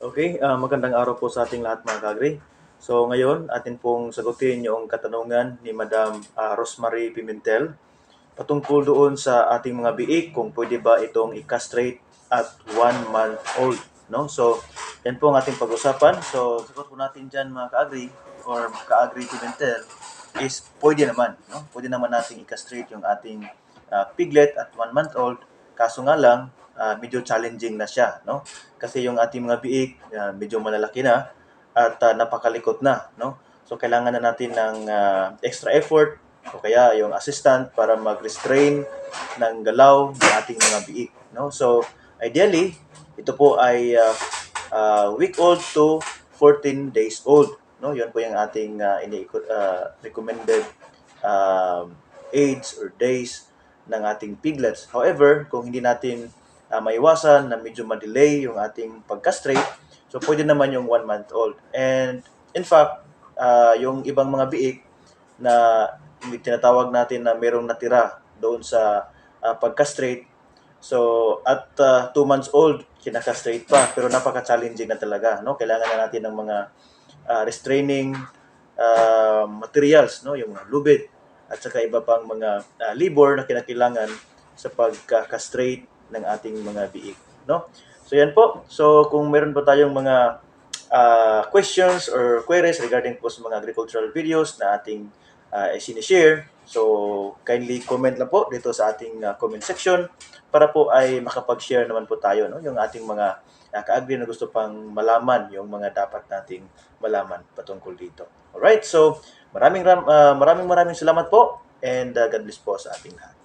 Okay, ah, magandang araw po sa ating lahat mga kagri. So ngayon, atin pong sagutin yung katanungan ni Madam ah, Rosemary Pimentel patungkol doon sa ating mga biik kung pwede ba itong i-castrate at one month old. No? So, yan po ang ating pag-usapan. So, sagot po natin dyan mga kaagri or kaagri Pimentel is pwede naman. No? Pwede naman nating i-castrate yung ating ah, piglet at one month old. Kaso nga lang, ah, medyo challenging na siya. No? Kasi yung ating mga biik, ah, medyo malalaki na at ah, napakalikot na. No? So, kailangan na natin ng ah, extra effort o kaya yung assistant para mag-restrain ng galaw ng ating mga biik. No? So, ideally, ito po ay uh, uh, week old to 14 days old. No? Yun po yung ating uh, ini uh, recommended um, age or days ng ating piglets. However, kung hindi natin uh, maiwasan na medyo ma-delay yung ating pag-castrate, so pwede naman yung 1 month old. And in fact, uh, yung ibang mga biik na tinatawag natin na merong natira doon sa uh, pag-castrate. So, at 2 months old, kinakastrate pa. Pero napaka-challenging na talaga. No? Kailangan na natin ng mga uh, restraining uh, materials, no? yung lubid, at saka iba pang mga uh, libor na kinakailangan sa pag-castrate ng ating mga biik. No? So, yan po. So, kung meron pa tayong mga uh, questions or queries regarding po sa mga agricultural videos na ating uh, sinishare. So, kindly comment lang po dito sa ating uh, comment section para po ay makapag-share naman po tayo no yung ating mga uh, kaagri na gusto pang malaman yung mga dapat nating malaman patungkol dito. Alright, so maraming ram- uh, maraming maraming salamat po and uh, God bless po sa ating lahat.